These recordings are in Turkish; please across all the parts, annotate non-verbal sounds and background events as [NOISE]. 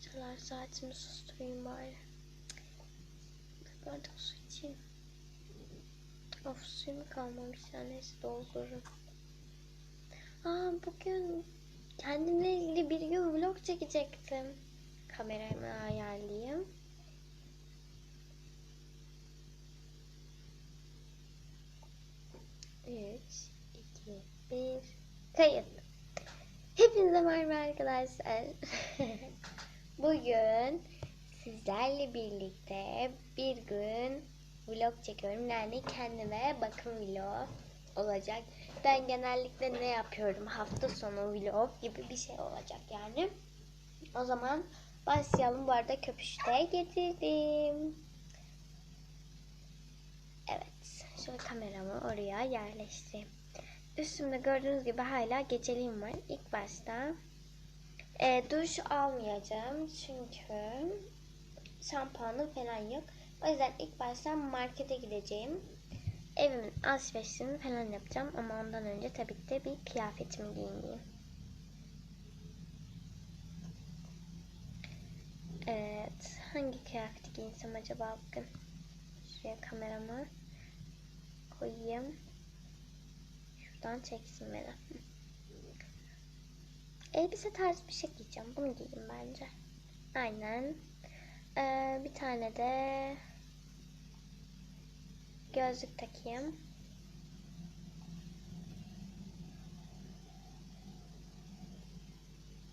Çalar saatimi susturayım bari. Bir su içeyim. Of suyum kalmamış ya neyse doldururum. Aa bugün kendimle ilgili bir gün vlog çekecektim. Kameramı ayarlayayım. Üç, iki, bir, kayıt. Hepinize merhaba arkadaşlar. [LAUGHS] Bugün sizlerle birlikte bir gün vlog çekiyorum. Yani kendime bakım vlog olacak. Ben genellikle ne yapıyorum? Hafta sonu vlog gibi bir şey olacak yani. O zaman başlayalım. Bu arada köpüşte getirdim. Evet. Şöyle kameramı oraya yerleştireyim. Üstümde gördüğünüz gibi hala geceliğim var. İlk başta e, duş almayacağım çünkü şampuanım falan yok. O yüzden ilk başta markete gideceğim. Evimin alışverişini falan yapacağım ama ondan önce tabii ki de bir kıyafetimi giyineyim. Evet, hangi kıyafeti giyinsem acaba bugün? Şuraya kameramı koyayım. Şuradan çeksin beni. Elbise tarzı bir şey giyeceğim. Bunu giyeyim bence. Aynen. Ee, bir tane de gözlük takayım.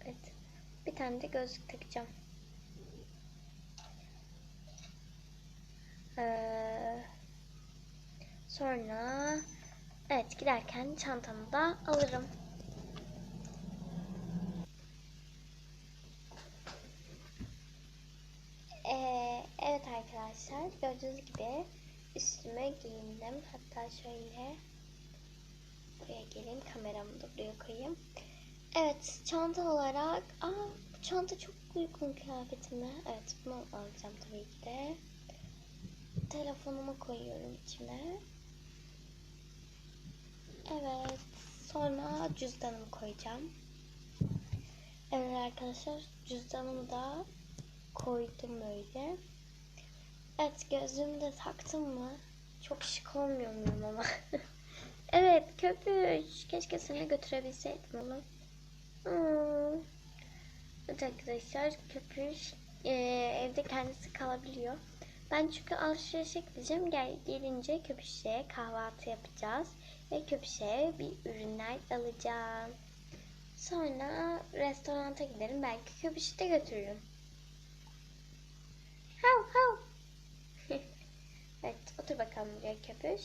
Evet. Bir tane de gözlük takacağım. Ee, sonra evet giderken çantamı da alırım. Ee, evet arkadaşlar gördüğünüz gibi üstüme giyindim. Hatta şöyle buraya geleyim kameramı da buraya koyayım. Evet çanta olarak aa bu çanta çok uygun kıyafetime. Evet bunu alacağım tabii ki de. Telefonumu koyuyorum içine. Evet sonra cüzdanımı koyacağım. Evet arkadaşlar cüzdanımı da koydum böyle. Evet gözlüğümü de taktım mı? Çok şık olmuyor muyum ama? [LAUGHS] evet köpüş. Keşke seni götürebilseydim onu. Hmm. Evet arkadaşlar köpüş e, evde kendisi kalabiliyor. Ben çünkü alışverişe gideceğim. Gel, gelince köpüşe kahvaltı yapacağız. Ve köpüşe bir ürünler alacağım. Sonra restoranta giderim. Belki köpüşü de götürürüm. Hav hav. [LAUGHS] evet otur bakalım buraya köpüş.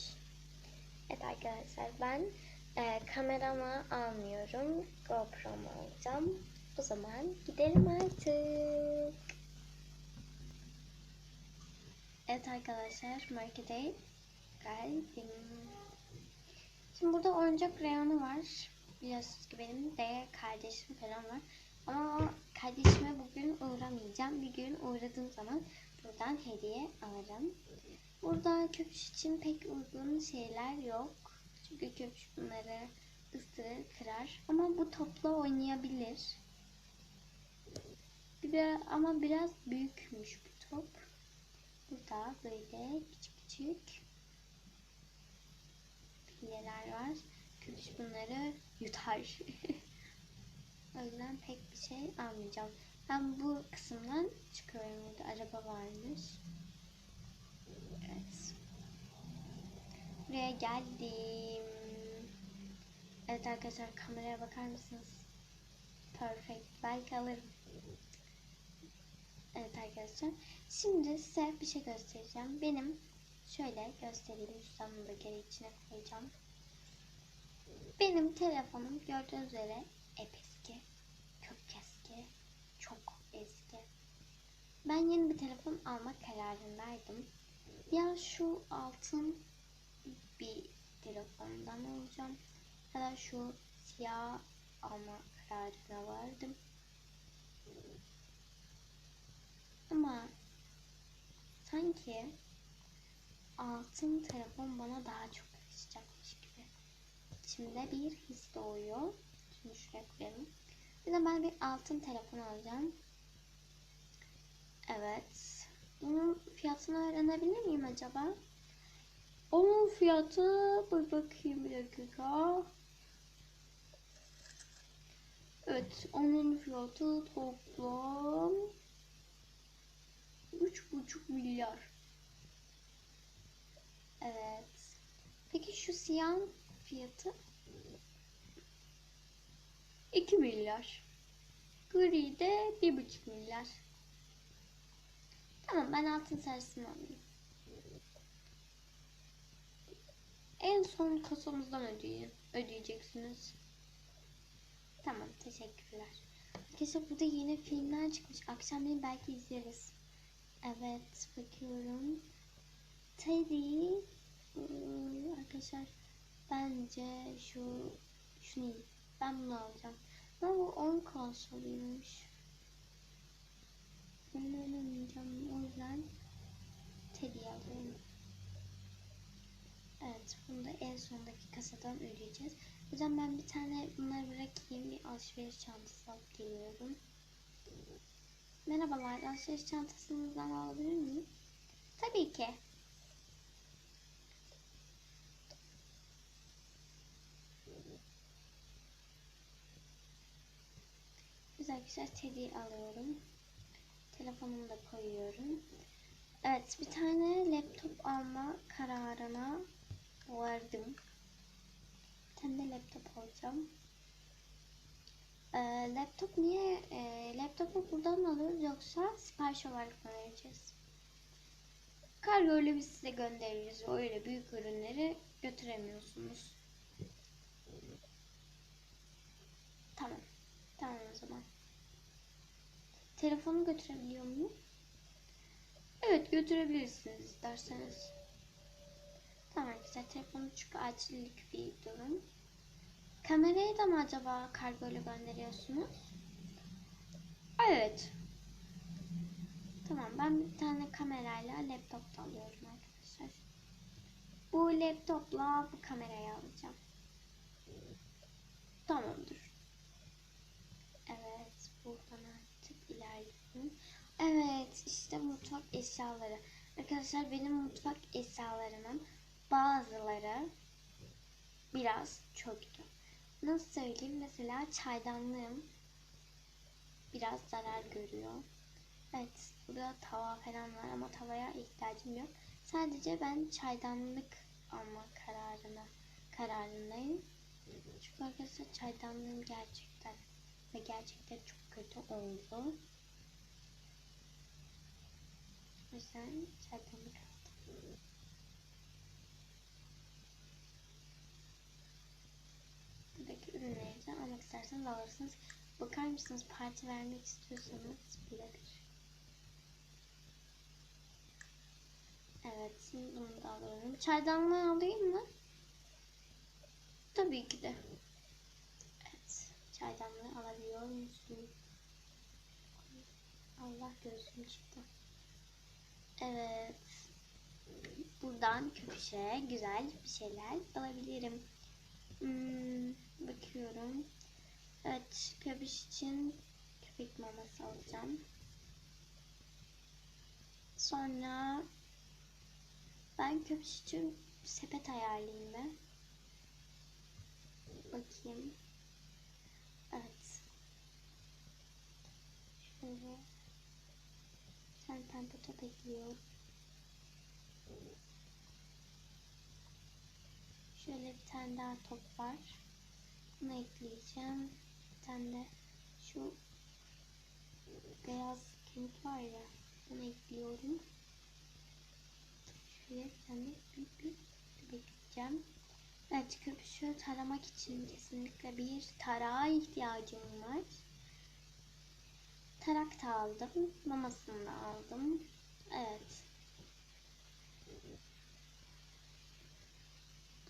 Evet arkadaşlar ben e, kameramı almıyorum. GoPro'mu alacağım. O zaman gidelim artık. Evet arkadaşlar markete geldim. Şimdi burada oyuncak reyonu var. Biliyorsunuz ki benim de kardeşim falan var. Ama kardeşime bugün uğramayacağım. Bir gün uğradığım zaman buradan hediye alırım. Burada köpüş için pek uygun şeyler yok. Çünkü köpüş bunları ıstırır, kırar. Ama bu topla oynayabilir. Bir, ama biraz büyükmüş bu top. Burada böyle küçük küçük pilyeler var. Köpüş bunları yutar. [LAUGHS] o yüzden pek bir şey almayacağım. Ben bu kısımdan çıkıyorum. Burada araba varmış. Evet. Buraya geldim. Evet arkadaşlar kameraya bakar mısınız? Perfect. Belki alırım. Evet arkadaşlar. Şimdi size bir şey göstereceğim. Benim şöyle göstereyim. Cüzdanımı da geri içine koyacağım. Benim telefonum gördüğünüz üzere hep eski. Çok eski. Çok eski. Ben yeni bir telefon almak kararındaydım. Ya şu altın bir telefondan alacağım. Ya da şu siyah alma kararına vardım. Ama sanki altın telefon bana daha çok yakışacakmış gibi. İçimde bir his doğuyor. Şimdi şuraya koyalım. Bir de ben bir altın telefon alacağım. Evet. Bunun fiyatını öğrenebilir miyim acaba? Onun fiyatı bir bakayım bir dakika. Evet, onun fiyatı toplam 3,5 milyar. Evet. Peki şu siyah fiyatı 2 milyar. Gri de 1,5 milyar. Tamam ben altın sarısını alayım. En son kasamızdan ödeyin, ödeyeceksiniz. Tamam teşekkürler. Arkadaşlar burada yeni filmler çıkmış. Akşamleyin belki izleriz. Evet bakıyorum. Teddy ıı, arkadaşlar bence şu şunu. Ben bunu alacağım. Ama bu 10 konsoluymuş. Ben oynamayacağım. O yüzden Teddy'yi alıyorum. Evet, bunu da en sondaki kasadan ödeyeceğiz. O yüzden ben bir tane bunları bırakayım. Bir alışveriş çantası alıp geliyorum. Merhabalar, alışveriş çantasınızdan alabilir miyim? Tabii ki. Güzel güzel Teddy alıyorum. Telefonumu da koyuyorum. Evet, bir tane laptop alma kararına vardım. Bir tane de laptop alacağım. Ee, laptop niye? E, laptopu buradan mı alıyoruz yoksa sipariş olarak mı vereceğiz? Kargo öyle biz size göndeririz. Öyle büyük ürünleri götüremiyorsunuz. Tamam. Tamam o zaman. Telefonu götürebiliyor muyum? Evet götürebilirsiniz isterseniz. Tamam güzel telefonu çünkü acillik bir durum. Kamerayı da mı acaba kargo ile gönderiyorsunuz? Evet. Tamam ben bir tane kamerayla laptop da alıyorum arkadaşlar. Bu laptopla bu kamerayı alacağım. Tamamdır. Evet buradan artık ilerleyelim. Evet işte mutfak eşyaları. Arkadaşlar benim mutfak eşyalarımın bazıları biraz çöktü. Nasıl söyleyeyim? Mesela çaydanlığım biraz zarar görüyor. Evet burada tava falan var ama tavaya ihtiyacım yok. Sadece ben çaydanlık alma kararına kararındayım. Çünkü arkadaşlar çaydanlığım gerçekten ve gerçekten çok kötü oldu. O yüzden çaydanlık aldım. Buradaki ürünlerden almak isterseniz alırsınız. Bakar mısınız parti vermek istiyorsanız birebir. Evet şimdi bunu da alıyorum. Çaydanlığı alayım mı? Tabii ki de. Evet çaydanlığı alabiliyor musun? Allah gözüm çıktı. Evet. Buradan köpüşe güzel bir şeyler alabilirim. Hmm, bakıyorum. Evet, köpüş için köpek maması alacağım. Sonra ben köpüş için sepet ayarlayayım ben. Bakayım. Evet. Şöyle. Sen pembe top ekliyorum. Şöyle bir tane daha top var. Bunu ekleyeceğim. Bir tane de şu beyaz kemik var ya. Bunu ekliyorum. Şöyle bir tane büyük bir bekleyeceğim. Evet köpüşü taramak için kesinlikle bir tarağa ihtiyacım var. Tarak da aldım. Mamasını da aldım. Evet.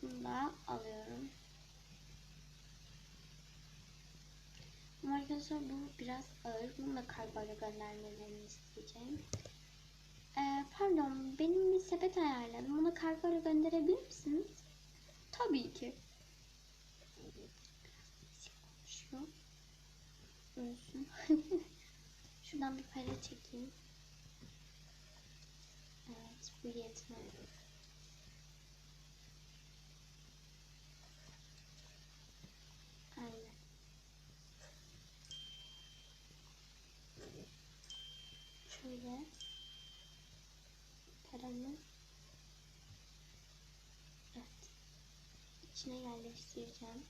Bunu da alıyorum. Arkadaşlar bu biraz ağır. Bunu da kargoyla göndermelerini isteyeceğim. Ee, pardon benim bir sepet ayarladım. Bunu kargoyla gönderebilir misiniz? Tabii ki. Konuşuyor. Ölsün. [LAUGHS] Şuradan bir para çekeyim. Evet bu yetmedi. Aynen. Şöyle paramı evet içine yerleştireceğim.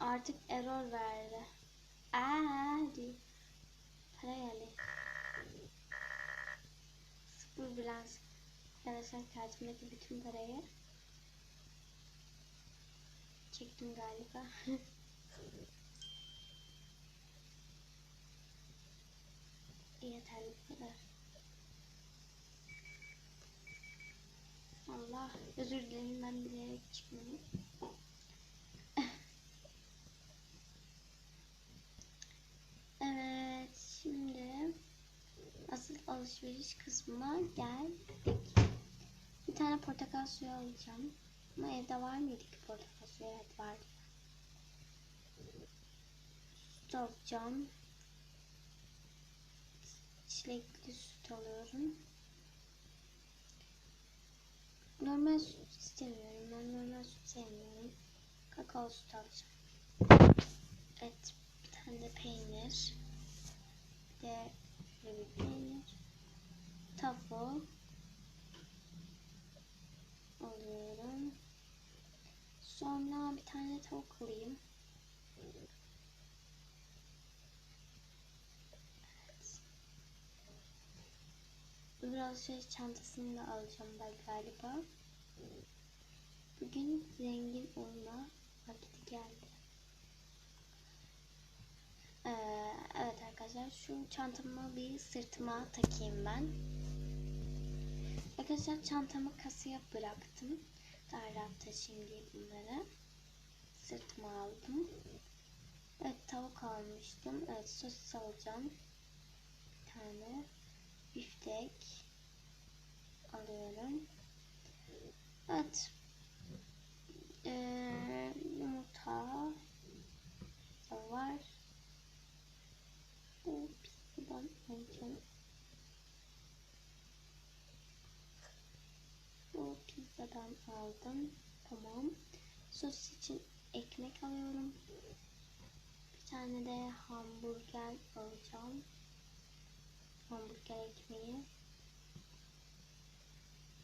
Artık error verdi. Aa, diyor. Para geldi. Sıfır bilans. Arkadaşlar kartımdaki bütün parayı çektim galiba. [LAUGHS] Yeterli bu kadar. Allah özür dilerim ben bilerek çıkmadım. Evet şimdi asıl alışveriş kısmına geldik. Bir tane portakal suyu alacağım. Ama evde var mıydı ki portakal suyu? Evet vardı. Süt alacağım. Çilekli süt alıyorum. Normal süt istemiyorum. Ben normal süt sevmiyorum. Kakao süt alacağım. Evet. Bir tane de peynir. Bir de bir peynir. Tafu. Alıyorum. Sonra bir tane tavuk alayım. Evet. Öbür alışveriş çantasını da alacağım ben galiba. Bugün zengin olma vakti geldi. Ee, evet arkadaşlar şu çantamı bir sırtıma takayım ben. Arkadaşlar çantamı kasaya bıraktım. Daha rahat taşıyayım diye bunları. Sırtıma aldım. Evet tavuk almıştım. Evet sosis alacağım. Bir tane biftek alıyorum. Evet. Ee, yumurta var. Bu pizzadan alacağım. Pizzadan aldım. Tamam. Sos için ekmek alıyorum. Bir tane de hamburger alacağım. Hamburger ekmeği.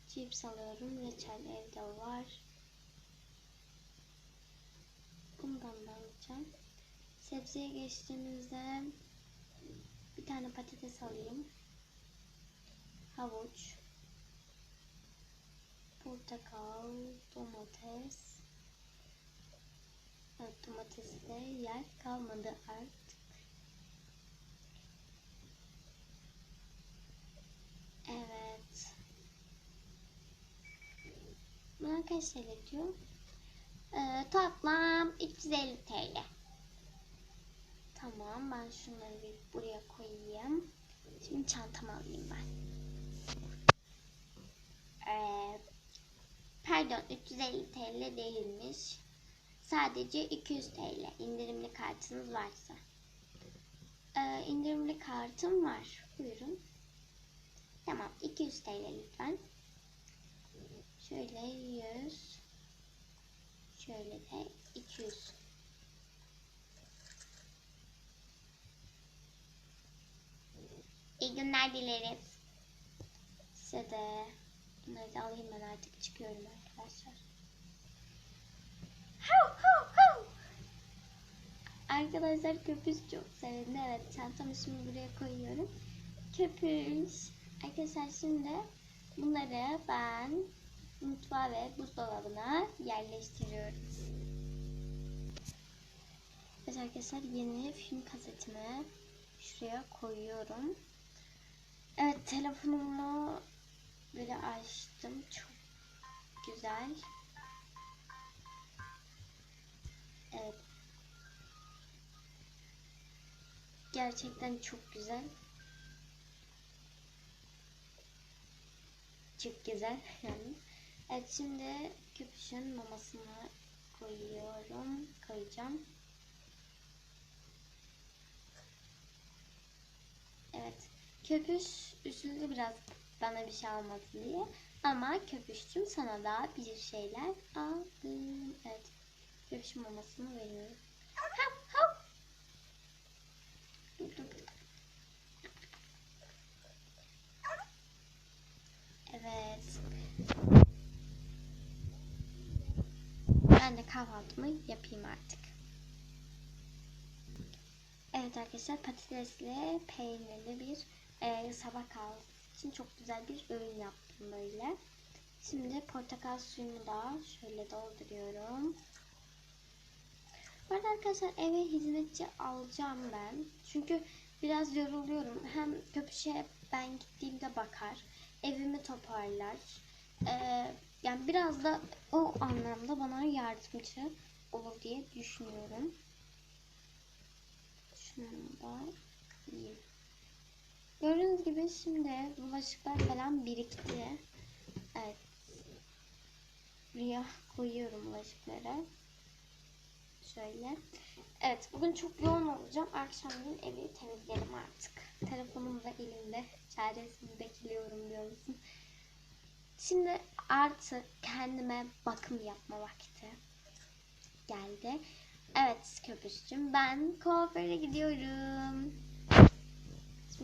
Cips alıyorum. Reçel evde var. Bundan da alacağım. Sebzeye geçtiğimizde bir tane patates alayım. Havuç. Portakal, domates. Evet, domateste yer kalmadı artık. Evet. Buna kaç TL diyor? Ee, toplam 350 TL. Tamam ben şunları bir buraya koyayım. Şimdi çantamı alayım ben. Ee, pardon 350 TL değilmiş. Sadece 200 TL indirimli kartınız varsa. Ee, indirimli kartım var. Buyurun. Tamam 200 TL lütfen. Şöyle 100. Şöyle de 200. İyi günler dileriz. Size de bunları da alayım ben artık çıkıyorum arkadaşlar. Hav, hav, hav. Arkadaşlar köpüş çok sevindi. Evet çantamı şimdi buraya koyuyorum. Köpüş. Arkadaşlar şimdi bunları ben mutfağa ve buzdolabına yerleştiriyorum. Evet arkadaşlar yeni film kasetimi şuraya koyuyorum. Evet telefonumu böyle açtım. Çok güzel. Evet. Gerçekten çok güzel. Çok güzel [LAUGHS] yani. Evet şimdi köpüşün mamasını koyuyorum. Koyacağım. Evet. Köpüş üzüldü biraz bana bir şey almadı diye. Ama köpüşçüm sana da bir şeyler aldım. Evet. Köpüş mamasını veriyorum. Hop hop. Dur, dur. Evet. Ben de kahvaltımı yapayım artık. Evet arkadaşlar patatesli peynirli bir e, sabah kahvaltısı için çok güzel bir öğün yaptım böyle. Şimdi portakal suyumu da şöyle dolduruyorum. Bu arada arkadaşlar eve hizmetçi alacağım ben. Çünkü biraz yoruluyorum. Hem köpüşe ben gittiğimde bakar. Evimi toparlar. Ee, yani biraz da o anlamda bana yardımcı olur diye düşünüyorum. Şunu da yiyeyim. Gördüğünüz gibi şimdi bulaşıklar falan birikti. Evet. Buraya koyuyorum bulaşıkları. Şöyle. Evet bugün çok yoğun olacağım. Akşamleyin evi temizleyelim artık. Telefonum da elimde. Çaresini bekliyorum biliyor musun? Şimdi artık kendime bakım yapma vakti geldi. Evet köpüşçüm ben kuaföre gidiyorum.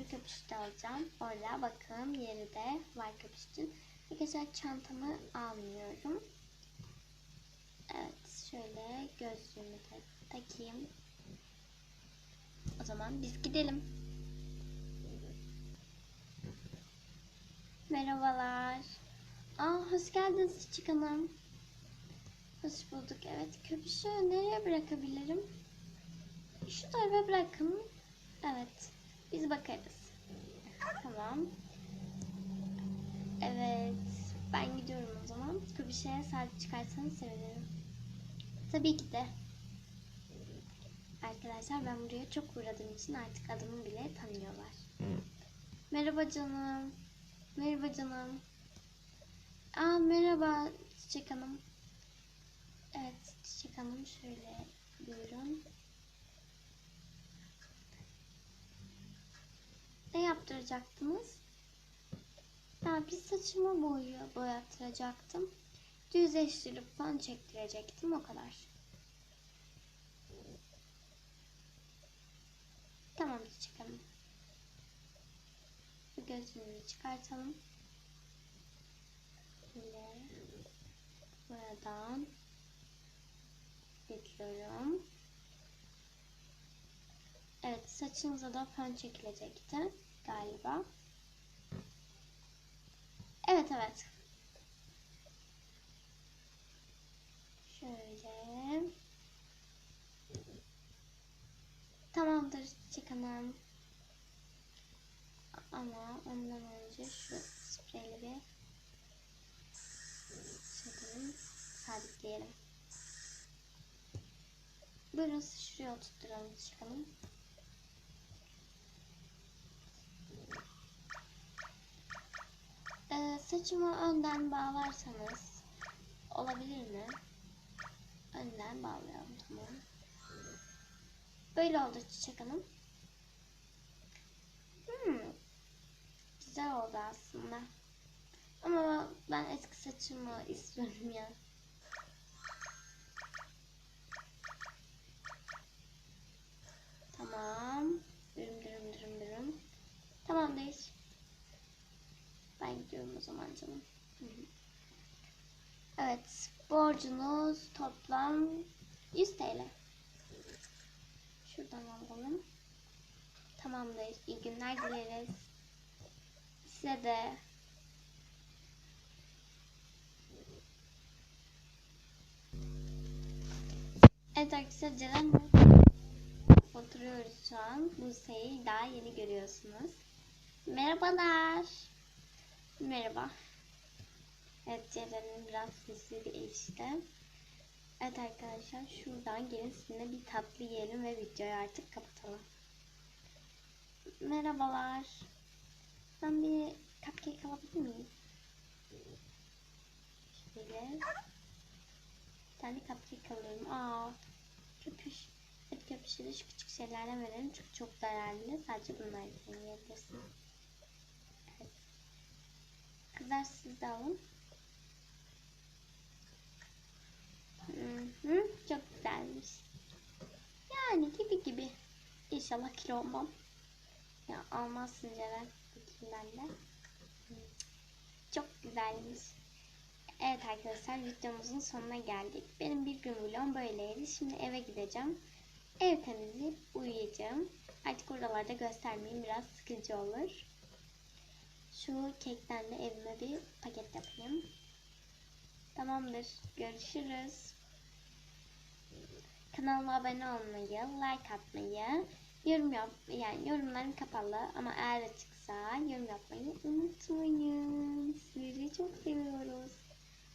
Köpüşü de alacağım. Orada bakım yeri de var köpüşçüm. Arkadaşlar çantamı almıyorum. Evet şöyle gözlüğümü de takayım. O zaman biz gidelim. Merhabalar. Aa, hoş geldiniz Çiçek Hanım. Hoş bulduk. Evet köpüşü nereye bırakabilirim? Şu tarafa bırakın. Evet. Biz bakarız. Tamam. Evet. Ben gidiyorum o zaman. Köpüşe sahip çıkarsanız sevinirim. Tabii ki de. Arkadaşlar ben buraya çok uğradığım için artık adımı bile tanıyorlar. Merhaba canım. Merhaba canım. Aa merhaba Çiçek Hanım. Evet Çiçek Hanım şöyle buyurun. Ne yaptıracaktınız? Ha, bir saçımı boyu boyattıracaktım. Düzleştirip fön çektirecektim o kadar. Tamam Çiçek Hanım. Bu gözlüğünü çıkartalım. Böyle buradan bekliyorum. Evet saçınıza da fön çekilecekti galiba. Evet evet. Şöyle. Tamamdır Hanım. Ama ondan önce şu spreyle bir çekelim, sabitleyelim. Buyurun şuraya oturtturalım çıkalım. Ee, saçımı önden bağlarsanız olabilir mi? Önden bağlayalım tamam. Böyle oldu Çiçek Hanım. Hmm. Güzel oldu aslında. Ama ben eski saçımı istiyorum ya. Tamam. Dürüm dürüm dürüm dürüm. Tamam değil. Ben gidiyorum o zaman canım. Evet. Borcunuz toplam 100 TL. Şuradan alalım. Tamamdır. İyi günler dileriz. Size de. Evet arkadaşlar oturuyoruz şu an. Buse'yi daha yeni görüyorsunuz. Merhabalar. Merhaba. Evet Ceren'in biraz sesi değişti. Evet arkadaşlar şuradan gelin sizinle bir tatlı yiyelim ve videoyu artık kapatalım. Merhabalar. Ben bir cupcake alabilir miyim? Şöyle. Bir tane cupcake alıyorum. Aa, köpüş. Hadi köpüşe de şu küçük şeylerden verelim. Çünkü çok zararlı. Sadece bunlardan yiyebilirsin. Kızlar siz de alın. Hı hı, çok güzelmiş. Yani gibi gibi. İnşallah kilo olmam. Ya almazsın Ceren. Ben de. Çok güzelmiş. Evet arkadaşlar videomuzun sonuna geldik. Benim bir gün vlogum böyleydi. Şimdi eve gideceğim. Ev temizleyip uyuyacağım. Artık oralarda göstermeyeyim. Biraz sıkıcı olur. Şu kekten de evime bir paket yapayım. Tamamdır. Görüşürüz. Kanalıma abone olmayı, like atmayı, yorum yap yani yorumlarım kapalı ama eğer açıksa yorum yapmayı unutmayın. Sizleri çok seviyoruz.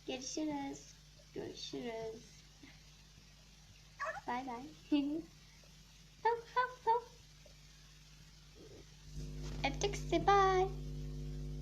Görüşürüz. Görüşürüz. Bay bay. [LAUGHS] Öptük sizi. Bye.